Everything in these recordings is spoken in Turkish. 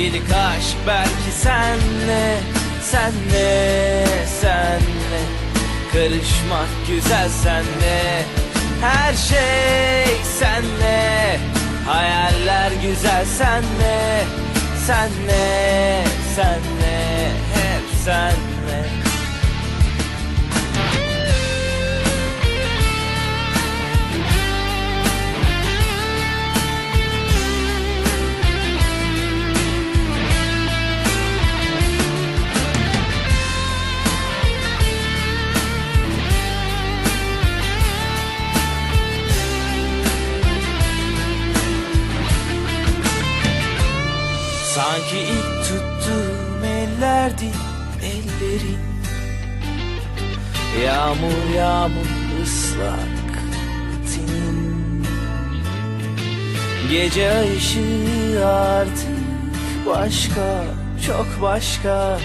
İlk aşk belki senle Senle, senle. Karışmak güzel senle. Her şey senle. Hayaller güzel senle Senle, senle. Hep senle Sanki ilk tuttuğum ellerdi ellerin. Yağmur yağmur ıslak tenin Gece ışığı artık başka çok başka.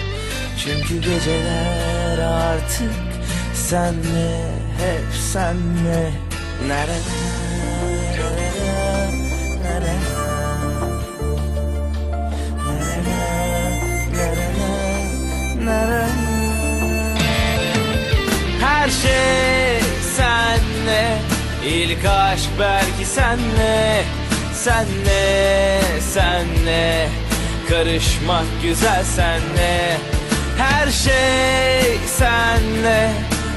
Çünkü geceler artık senle hep senle. Nerede Her şey senle. İlk aşk belki senle Senle, senle. Karışmak güzel senle. Her şey senle.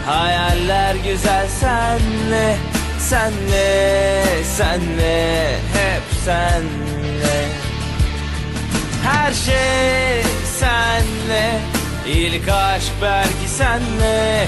Hayaller güzel senle Senle, senle. Hep senle. Her şey senle. İlk aşk belki senle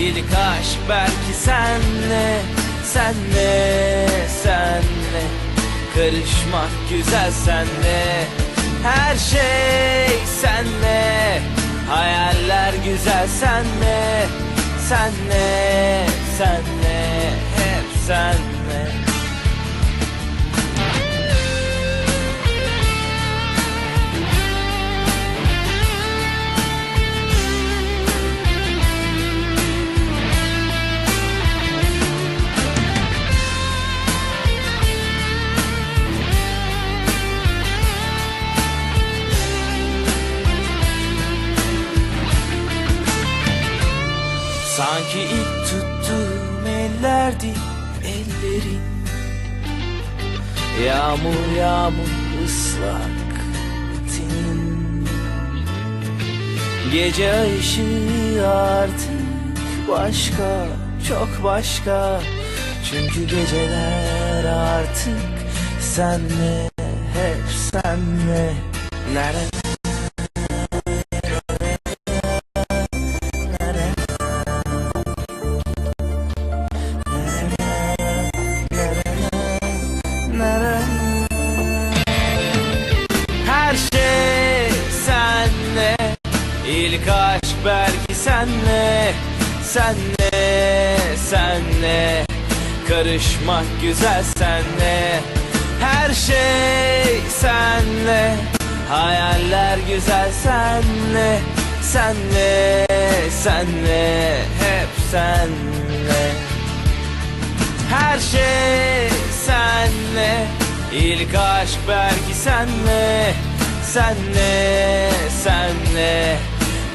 İlk aşk belki senle Senle, senle. Karışmak güzel senle. Her şey senle. Hayaller güzel senle Senle, senle. Hep senle Sanki ilk tuttuğum ellerdi ellerin. Yağmur yağmur ıslak tenin Gece ışığı artık başka çok başka. Çünkü geceler artık senle hep senle. Nerede İlk aşk belki senle Senle, senle. Karışmak güzel senle. Her şey senle. Hayaller güzel senle Senle, senle. Hep senle. Her şey senle. İlk aşk belki senle Senle, senle